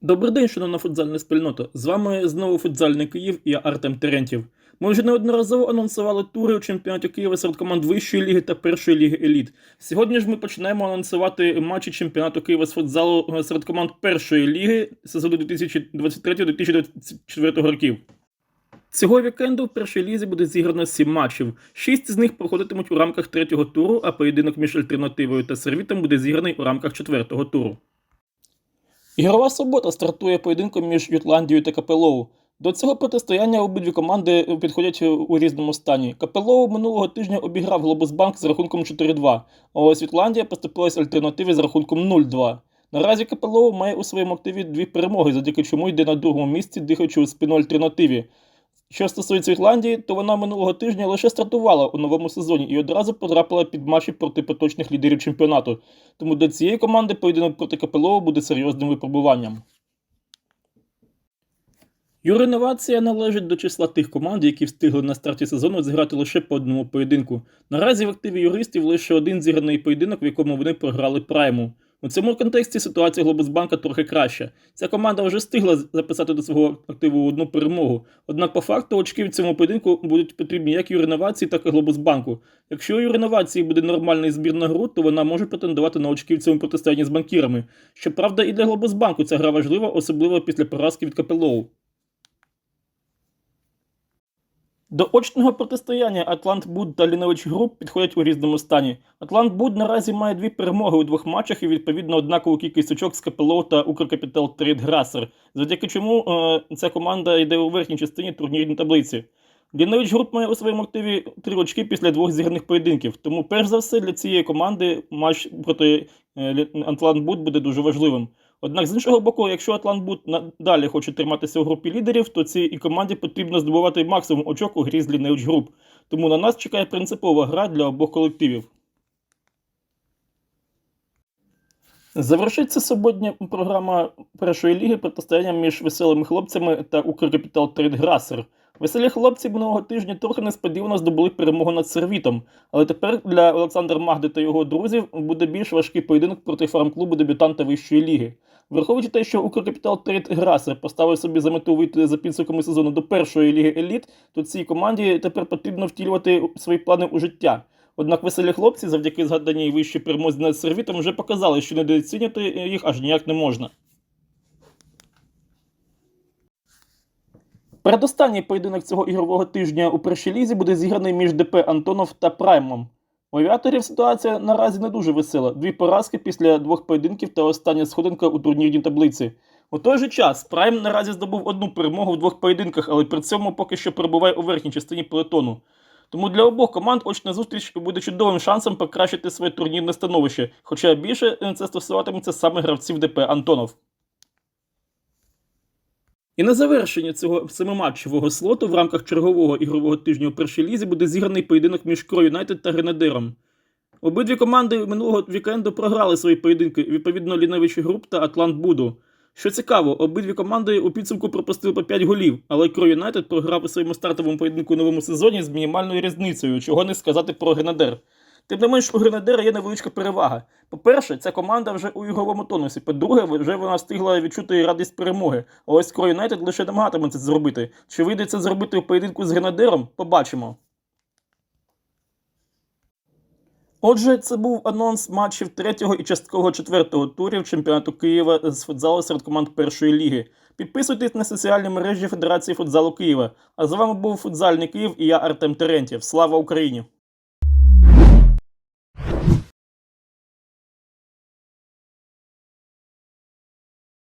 Добрий день, шановна футзальна спільнота. З вами знову футзальний Київ і я Артем Терентів. Ми вже неодноразово анонсували тури у чемпіонаті Києва серед команд вищої ліги та першої ліги еліт. Сьогодні ж ми починаємо анонсувати матчі чемпіонату Києва з футзалу серед команд першої ліги сезону 2023-2024 років. Цього вікенду в першій лізі буде зіграно сім матчів. Шість з них проходитимуть у рамках третього туру, а поєдинок між альтернативою та сервітом буде зіграний у рамках четвертого туру. Ігрова субота стартує поєдинком між Ютландією та Капелоу. До цього протистояння обидві команди підходять у різному стані. Капелоу минулого тижня обіграв Глобусбанк з рахунком 4-2, а ось Ютландія поступилась альтернативі з рахунком 0-2. Наразі Капелоу має у своєму активі дві перемоги, завдяки чому йде на другому місці, дихаючи у спину альтернативі. Що стосується Ірландії, то вона минулого тижня лише стартувала у новому сезоні і одразу потрапила під матчі проти поточних лідерів чемпіонату. Тому для цієї команди поєдинок проти Капелоу буде серйозним випробуванням. Юриновація належить до числа тих команд, які встигли на старті сезону зіграти лише по одному поєдинку. Наразі в активі юристів лише один зіграний поєдинок, в якому вони програли прайму. У цьому контексті ситуація Глобусбанка трохи краща. Ця команда вже встигла записати до свого активу одну перемогу. Однак, по факту, очки в цьому поєдинку будуть потрібні як Юриновації, так і Глобусбанку. Якщо у Юриновації буде нормальний збір на гру, то вона може претендувати на очки в цьому протистоянні з банкірами. Щоправда, і для Глобусбанку ця гра важлива, особливо після поразки від Капелоу. До очного протистояння Атлант Буд та Лінович Груп підходять у різному стані. Атлант Буд наразі має дві перемоги у двох матчах і відповідно однакову кількість очок з КПЛО та Укркапітал Трейд Грасер, завдяки чому е, ця команда йде у верхній частині турнірної таблиці. Лінович Груп має у своєму активі три очки після двох зіграних поєдинків. Тому, перш за все, для цієї команди матч проти е, Атлант Буд буде дуже важливим. Однак, з іншого боку, якщо Атлант Бут далі хоче триматися у групі лідерів, то цій команді потрібно здобувати максимум очок у грі з Lineage Group. Тому на нас чекає принципова гра для обох колективів. Завершиться суботня програма першої ліги протистоянням між веселими хлопцями та Укркапітал Трейд Грасер. Веселі хлопці минулого тижня трохи несподівано здобули перемогу над сервітом, але тепер для Олександра Магди та його друзів буде більш важкий поєдинок проти фарм-клубу дебютанта вищої ліги. Враховуючи те, що Укркапітал Трейд Грасер поставив собі за мету вийти за підсумками сезону до першої ліги еліт, то цій команді тепер потрібно втілювати свої плани у життя. Однак веселі хлопці, завдяки згаданій вищій перемозі над сервітом, вже показали, що недооцінювати їх аж ніяк не можна. Передостанній поєдинок цього ігрового тижня у першій лізі буде зіграний між ДП Антонов та Праймом. У авіаторів ситуація наразі не дуже весела. Дві поразки після двох поєдинків та остання сходинка у турнірній таблиці. У той же час Прайм наразі здобув одну перемогу в двох поєдинках, але при цьому поки що перебуває у верхній частині пелетону. Тому для обох команд очна зустріч буде чудовим шансом покращити своє турнірне становище, хоча більше це стосуватиметься саме гравців ДП Антонов. І на завершення цього семиматчевого слоту в рамках чергового ігрового тижня у першій лізі буде зіграний поєдинок між Кро Юнайтед та Гренадером. Обидві команди минулого вікенду програли свої поєдинки, відповідно Ліновичі Груп та Атлант Буду. Що цікаво, обидві команди у підсумку пропустили по 5 голів, але Кро Юнайтед програв у своєму стартовому поєдинку у новому сезоні з мінімальною різницею, чого не сказати про Гренадер. Тим не менш, у Гренадера є невеличка перевага. По-перше, ця команда вже у ігровому тонусі. По-друге, вже вона встигла відчути радість перемоги. А ось Кро Юнайтед лише намагатиме це зробити. Чи вийде це зробити у поєдинку з Гренадером, побачимо. Отже, це був анонс матчів третього і часткового четвертого турів чемпіонату Києва з футзалу серед команд першої ліги. Підписуйтесь на соціальні мережі Федерації футзалу Києва. А з вами був футзальний Київ і я Артем Терентєв. Слава Україні!